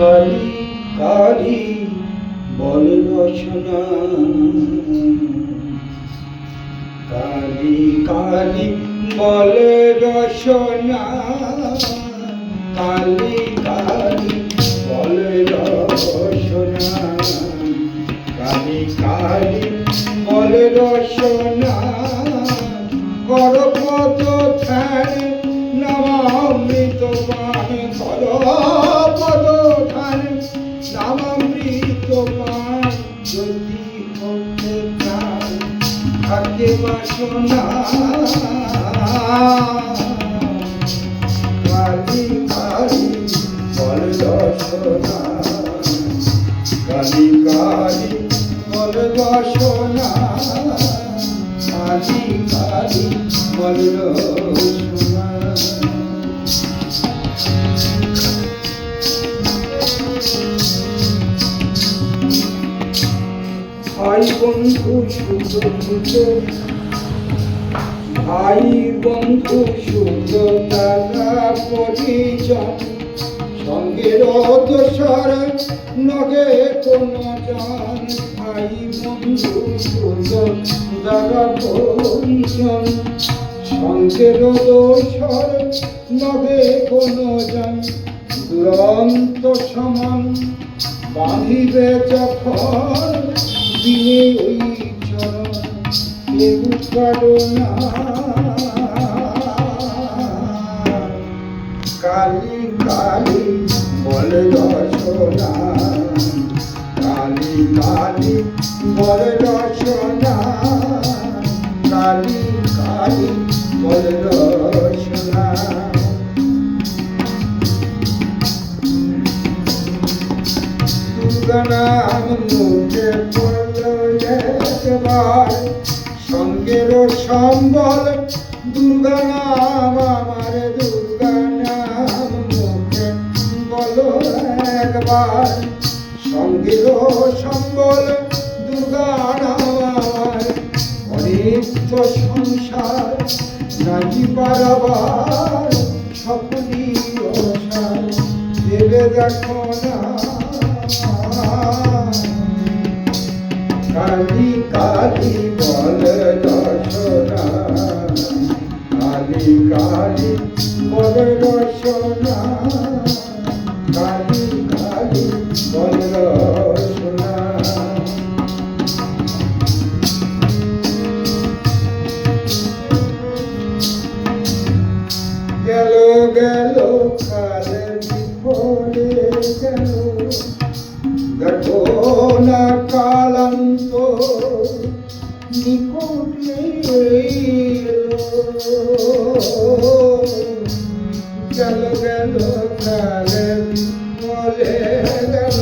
কালি কালি বল রচনা কালি কালি বল রচনা কালি কালি যদি হতে প্রাণ থাকে বাসনা কালি কালি বল রসনা কালি কালি বল রসনা কালি কালি বল ভাই বন্ধু সুখ দুঃখ ভাই বন্ধু সুখ দাদা পরিজন সঙ্গের দোসর নগে কোন জন ভাই বন্ধু সুখ দাদা পরিজন সঙ্গের দোসর নগে কোন জন, দুরন্ত সমান বাঁধিবে যখন দিনে ওই চরণ কেউ কারও না। কালি কালি বল রসনা, কালি কালি বল রসনা, কালি কালি বল রসনা। দুর্গানাম মুখে পড়ল একবার সঙ্গের সম্বল দুর্গানাম আমার দুর্গানাম মুখে বলো একবার সঙ্গের সম্বল দুর্গানাম আমার। অনিত্য সংসার নাহি পারাবার সকলই অসার। দেবে দেখো না কালি, বল রসনা। কালি কালি, বল রসনা। গেল গেল কালে বিফলে গেল। দেখো না কালান্ত নিকটে। গেল গেল কালে বিফলে গেল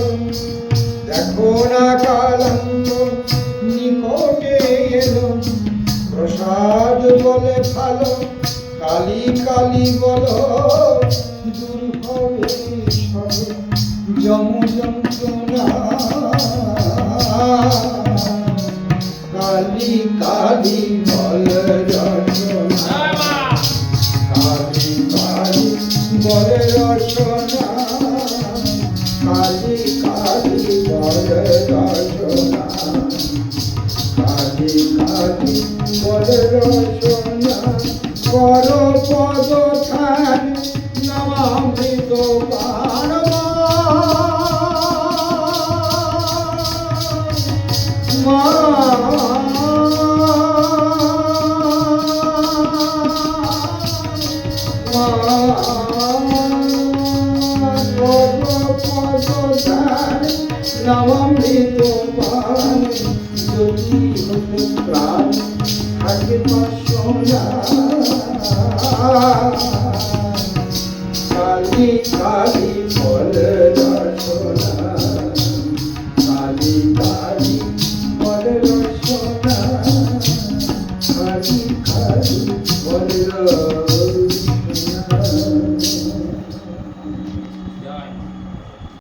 দেখো না কালান্ত নিকটে এলো প্রসাদ বলে ভালো কালি কালি বলো দূর হবে সব যম যন্ত্রণা রচনা কালি কালি বল রচনা কালি কালি বল রচনা কর পদ ঠান নমামৃত পারমা নবমৃত পান যদি হতে প্রাণ পাশনা কালি কালি রচনা